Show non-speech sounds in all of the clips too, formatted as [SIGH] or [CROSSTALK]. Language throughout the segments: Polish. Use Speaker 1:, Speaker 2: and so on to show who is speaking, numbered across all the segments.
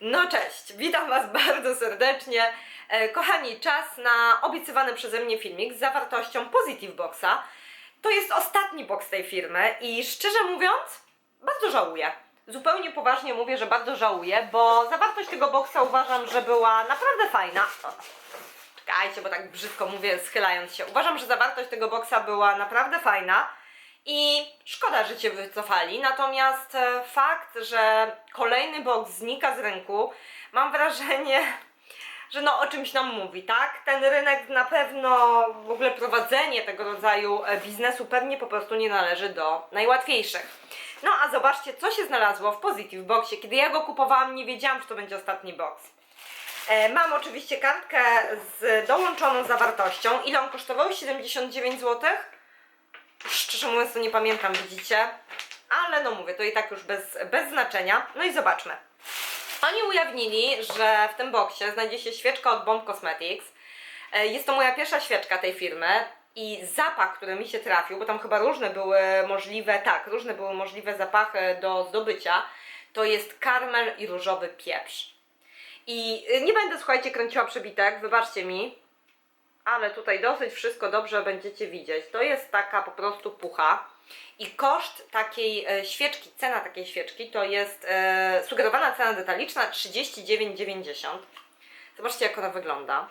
Speaker 1: No cześć, witam Was bardzo serdecznie. E, Kochani, czas na obiecywany przeze mnie filmik z zawartością Positive Boxa. To jest ostatni box tej firmy i szczerze mówiąc, bardzo żałuję. Zupełnie poważnie mówię, że bardzo żałuję, bo zawartość tego boxa uważam, że była naprawdę fajna. Czekajcie, bo tak brzydko mówię, schylając się. Uważam, że zawartość tego boxa była naprawdę fajna. I szkoda, że cię wycofali. Natomiast e, fakt, że kolejny box znika z rynku, mam wrażenie, [LAUGHS] że no o czymś nam mówi, tak? Ten rynek na pewno, w ogóle prowadzenie tego rodzaju e, biznesu pewnie po prostu nie należy do najłatwiejszych. No a zobaczcie, co się znalazło w Positive Boxie. Kiedy ja go kupowałam, nie wiedziałam, czy to będzie ostatni box. E, Mam oczywiście kartkę z dołączoną zawartością. Ile on kosztował? 79 zł? Szczerze mówiąc, to nie pamiętam, widzicie? Ale no mówię, to i tak już bez, bez znaczenia. No i zobaczmy. Oni ujawnili, że w tym boksie znajdzie się świeczka od Bomb Cosmetics. E, Jest to moja pierwsza świeczka tej firmy i zapach, który mi się trafił, bo tam chyba różne były możliwe, tak, różne były możliwe zapachy do zdobycia, to jest karmel i różowy pieprz. I y, nie będę, słuchajcie, kręciła przebitek, wybaczcie mi, ale tutaj dosyć wszystko dobrze będziecie widzieć. To jest taka po prostu pucha. I koszt takiej e, świeczki, cena takiej świeczki to jest e, sugerowana cena detaliczna 39,90. Zobaczcie jak ona wygląda.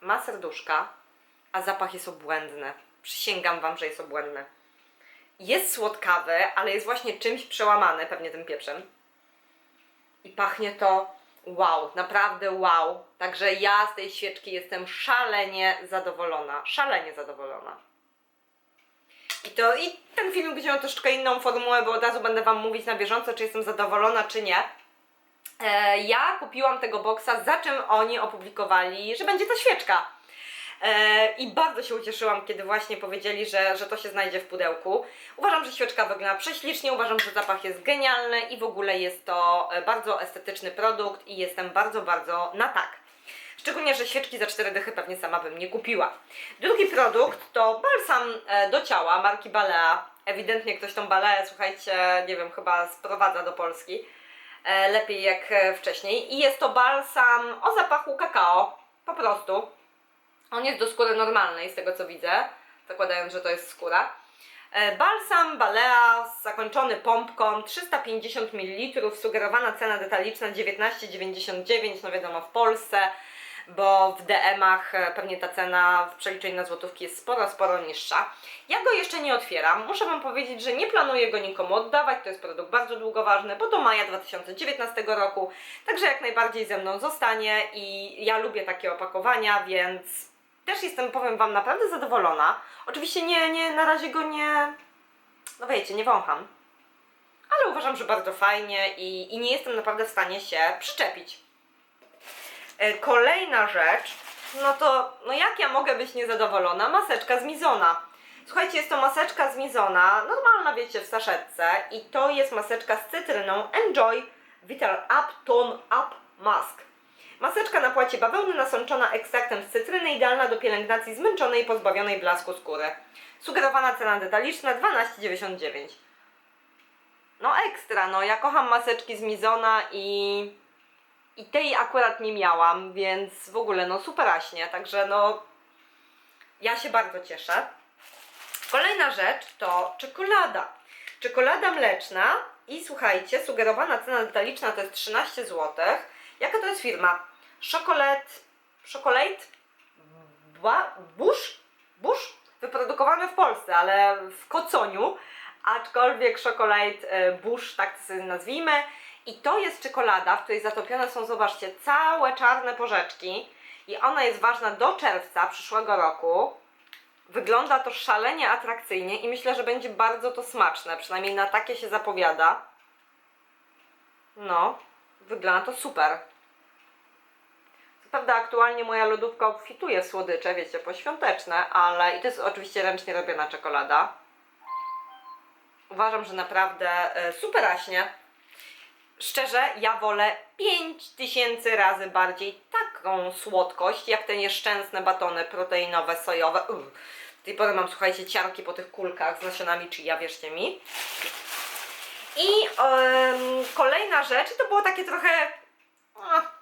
Speaker 1: Ma serduszka, a zapach jest obłędny. Przysięgam Wam, że jest obłędny. Jest słodkawy, ale jest właśnie czymś przełamany, pewnie tym pieprzem. I pachnie to wow, naprawdę wow. Także ja z tej świeczki jestem szalenie zadowolona. Szalenie zadowolona. I to i ten film będzie miał troszeczkę inną formułę, bo od razu będę Wam mówić na bieżąco, czy jestem zadowolona, czy nie. E, ja kupiłam tego boxa, za czym oni opublikowali, że będzie to świeczka. E, I bardzo się ucieszyłam, kiedy właśnie powiedzieli, że, że to się znajdzie w pudełku. Uważam, że świeczka wygląda prześlicznie, uważam, że zapach jest genialny i w ogóle jest to e, bardzo estetyczny produkt i jestem bardzo, bardzo na tak. Szczególnie, że świeczki za 4 dychy pewnie sama bym nie kupiła. Drugi produkt to balsam e, do ciała marki Balea. Ewidentnie ktoś tą Baleę, słuchajcie, nie wiem, chyba sprowadza do Polski. Lepiej jak wcześniej. I jest to balsam o zapachu kakao. Po prostu. On jest do skóry normalnej, z tego co widzę, zakładając, że to jest skóra. E, Balsam Balea zakończony pompką 350 ml, sugerowana cena detaliczna 19,99, no wiadomo w Polsce, bo w DM-ach e, pewnie ta cena w przeliczeniu na złotówki jest sporo, sporo niższa. Ja go jeszcze nie otwieram, muszę Wam powiedzieć, że nie planuję go nikomu oddawać, to jest produkt bardzo długoważny, bo do maja 2019 roku, także jak najbardziej ze mną zostanie i ja lubię takie opakowania, więc też jestem, powiem Wam, naprawdę zadowolona. Oczywiście nie, nie, na razie go nie, no wiecie, nie wącham. Ale uważam, że bardzo fajnie i, i nie jestem naprawdę w stanie się przyczepić. E, Kolejna rzecz, no to, no jak ja mogę być niezadowolona? Maseczka z Mizona. Słuchajcie, jest to maseczka z Mizona, normalna wiecie, w saszetce i to jest maseczka z cytryną Enjoy Vital Up Tone Up Mask. Maseczka na płacie bawełny nasączona ekstraktem z cytryny, idealna do pielęgnacji zmęczonej i pozbawionej blasku skóry. Sugerowana cena detaliczna 12,99. No ekstra, no ja kocham maseczki z Mizona i i tej akurat nie miałam, więc w ogóle no superaśnie, także no ja się bardzo cieszę. Kolejna rzecz to czekolada. Czekolada mleczna i słuchajcie, sugerowana cena detaliczna to jest 13 zł. Jaka to jest firma? Chocolate Ba- Bush? Bush? Wyprodukowane w Polsce, ale w Koconiu, aczkolwiek Chocolate e, Bush, tak to sobie nazwijmy. I to jest czekolada, w której zatopione są, zobaczcie, całe czarne porzeczki. I ona jest ważna do czerwca przyszłego roku. Wygląda to szalenie atrakcyjnie i myślę, że będzie bardzo to smaczne. Przynajmniej na takie się zapowiada. No, wygląda to super. Prawda aktualnie moja lodówka obfituje w słodycze, wiecie, poświąteczne, ale i to jest oczywiście ręcznie robiona czekolada. Uważam, że naprawdę e, superaśnie. Szczerze, ja wolę 5000 razy bardziej taką słodkość, jak te nieszczęsne batony proteinowe, sojowe. Uff. Do tej pory mam, słuchajcie, ciarki po tych kulkach z nasionami chia, wierzcie mi. I kolejna rzecz, to było takie trochę. a,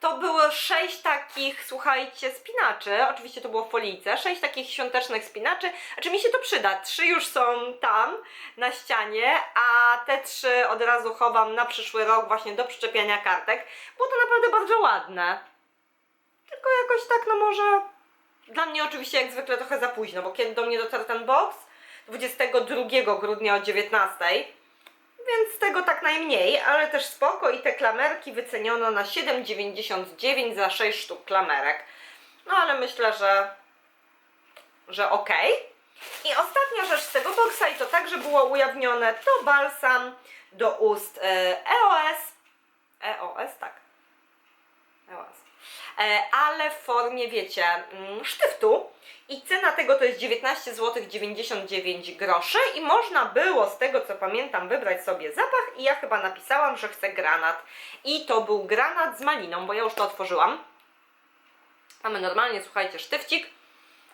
Speaker 1: to było sześć takich, słuchajcie, spinaczy. Oczywiście to było w folijce. Sześć takich świątecznych spinaczy. Znaczy mi się to przyda. Trzy już są tam na ścianie, a te trzy od razu chowam na przyszły rok właśnie do przyczepiania kartek. Było to naprawdę bardzo ładne. Tylko jakoś tak, no może. Dla mnie oczywiście jak zwykle trochę za późno, bo kiedy do mnie dotarł ten box? 22 grudnia o 19. Więc tego tak najmniej, ale też spoko i te klamerki wyceniono na 7,99 za 6 sztuk klamerek. No ale myślę, że, że okej. I ostatnia rzecz z tego boxa i to także było ujawnione, to balsam do ust e, EOS. EOS, tak. EOS. E, ale w formie, wiecie, mm, sztyftu. I cena tego to jest 19 zł 99 groszy i można było z tego co pamiętam wybrać sobie zapach i ja chyba napisałam, że chcę granat. I to był granat z maliną, bo ja już to otworzyłam. Mamy normalnie, słuchajcie, sztywcik.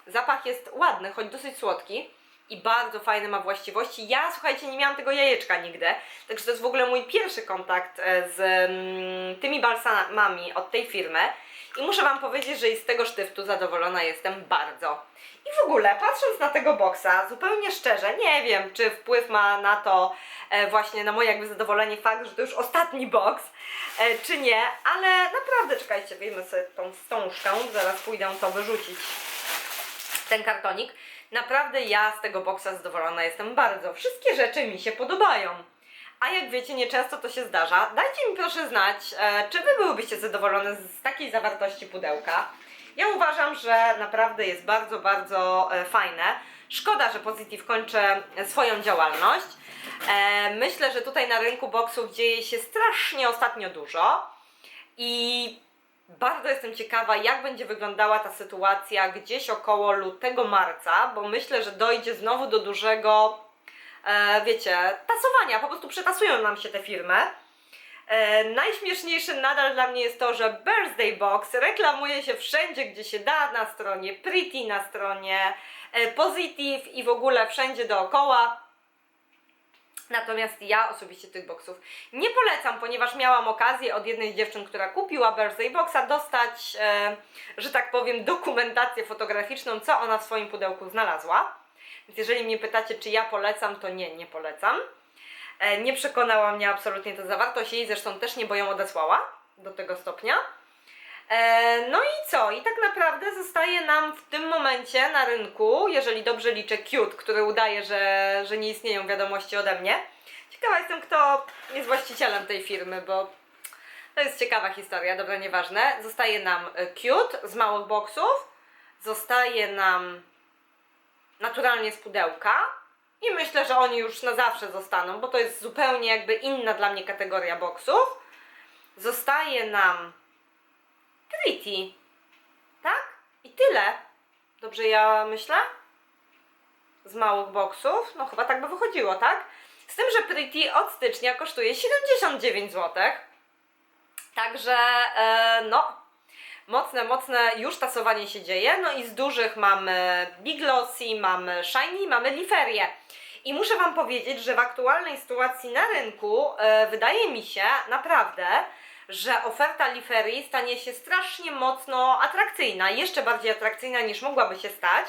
Speaker 1: Zapach jest ładny, choć dosyć słodki i bardzo fajne ma właściwości. Ja, słuchajcie, nie miałam tego jajeczka nigdy, także to jest w ogóle mój pierwszy kontakt e, z mm, tymi balsamami od tej firmy. I muszę Wam powiedzieć, że i z tego sztyftu zadowolona jestem bardzo. I w ogóle, patrząc na tego boksa, zupełnie szczerze, nie wiem, czy wpływ ma na to e, właśnie, na moje jakby zadowolenie fakt, że to już ostatni boks, e, czy nie, ale naprawdę, czekajcie, wyjmę sobie tą wstążkę, zaraz pójdę to wyrzucić, ten kartonik. Naprawdę ja z tego boksa zadowolona jestem bardzo. Wszystkie rzeczy mi się podobają. A jak wiecie, nieczęsto to się zdarza. Dajcie mi proszę znać, e, czy wy byłybyście zadowolone z, takiej zawartości pudełka. Ja uważam, że naprawdę jest bardzo, bardzo e, fajne. Szkoda, że Positive kończy e, swoją działalność. Myślę, że tutaj na rynku boksów dzieje się strasznie ostatnio dużo. I bardzo jestem ciekawa, jak będzie wyglądała ta sytuacja gdzieś około lutego, marca, bo myślę, że dojdzie znowu do dużego, e, wiecie, tasowania. Po prostu przetasują nam się te firmy. E, najśmieszniejsze nadal dla mnie jest to, że Birthday Box reklamuje się wszędzie, gdzie się da, na stronie Pretty, na stronie e, Positive i w ogóle wszędzie dookoła. Natomiast ja osobiście tych boksów nie polecam, ponieważ miałam okazję od jednej dziewczyn, która kupiła Birthday Boxa, dostać, e, że tak powiem, dokumentację fotograficzną, co ona w swoim pudełku znalazła. Więc jeżeli mnie pytacie, czy ja polecam, to nie, nie polecam. E, nie przekonała mnie absolutnie ta zawartość, jej zresztą też nie, bo ją odesłała do tego stopnia. E, no i co? I tak naprawdę zostaje nam w tym momencie na rynku, jeżeli dobrze liczę, Cute, który udaje, że, że nie istnieją wiadomości ode mnie. Ciekawa jestem, kto jest właścicielem tej firmy, bo to jest ciekawa historia, dobra, nieważne. Zostaje nam Cute z małych boksów, zostaje nam naturalnie z pudełka i myślę, że oni już na zawsze zostaną, bo to jest zupełnie jakby inna dla mnie kategoria boksów. Zostaje nam Pretty. Tak? I tyle. Dobrze ja myślę? Z małych boksów? No chyba tak by wychodziło, tak? Z tym, że Pretty od stycznia kosztuje 79 zł. Także, e, no, mocne, mocne już tasowanie się dzieje. No i z dużych mamy Big Glossy, mamy Shiny, mamy Liferię. I muszę Wam powiedzieć, że w aktualnej sytuacji na rynku e, wydaje mi się naprawdę, że oferta Liferii stanie się strasznie mocno atrakcyjna, jeszcze bardziej atrakcyjna niż mogłaby się stać,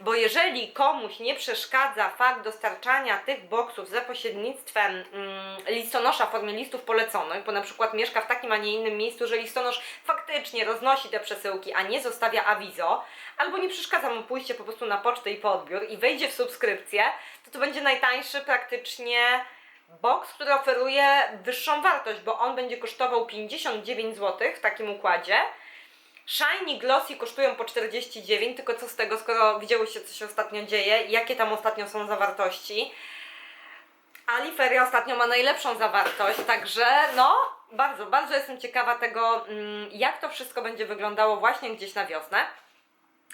Speaker 1: bo jeżeli komuś nie przeszkadza fakt dostarczania tych boksów za pośrednictwem mm, listonosza w formie listów poleconych, bo na przykład mieszka w takim, a nie innym miejscu, że listonosz faktycznie roznosi te przesyłki, a nie zostawia awizo, albo nie przeszkadza mu pójście po prostu na pocztę i po odbiór i wejdzie w subskrypcję, to to będzie najtańszy praktycznie box, który oferuje wyższą wartość, bo on będzie kosztował 59 zł w takim układzie. Shiny Glossy kosztują po 49, tylko co z tego, skoro widziałyście co się ostatnio dzieje, jakie tam ostatnio są zawartości. Aliferia ostatnio ma najlepszą zawartość, także no, bardzo, bardzo jestem ciekawa tego, mm, jak to wszystko będzie wyglądało właśnie gdzieś na wiosnę.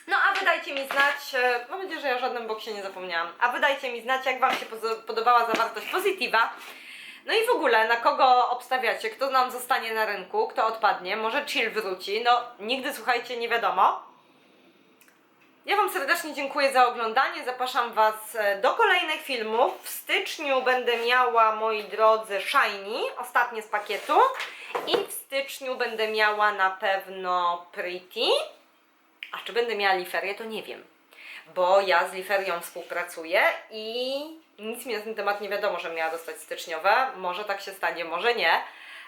Speaker 1: No a wy dajcie mi znać, e, mam nadzieję, że ja o żadnym boksie nie zapomniałam, a wy dajcie mi znać, jak Wam się podobała zawartość Positiva. No i w ogóle, na kogo obstawiacie, kto nam zostanie na rynku, kto odpadnie, może Chill wróci, no nigdy słuchajcie, nie wiadomo. Ja Wam serdecznie dziękuję za oglądanie. Zapraszam Was e, do kolejnych filmów. W styczniu będę miała, moi drodzy, Shiny, ostatnie z pakietu. I w styczniu będę miała na pewno Pretty. A czy będę miała Liferię, to nie wiem. Bo ja z Liferią współpracuję i nic mi na ten temat nie wiadomo, że miała dostać styczniowe. Może tak się stanie, może nie.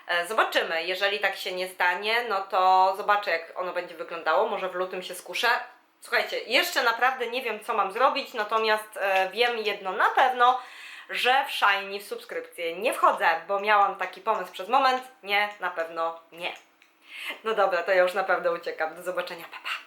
Speaker 1: E, Zobaczymy. Jeżeli tak się nie stanie, no to zobaczę, jak ono będzie wyglądało. Może w lutym się skuszę. Słuchajcie, jeszcze naprawdę nie wiem, co mam zrobić, natomiast e, wiem jedno na pewno, że w Shiny w subskrypcję nie wchodzę, bo miałam taki pomysł przez moment. Nie, na pewno nie. No dobra, to ja już naprawdę uciekam. Do zobaczenia, pa pa.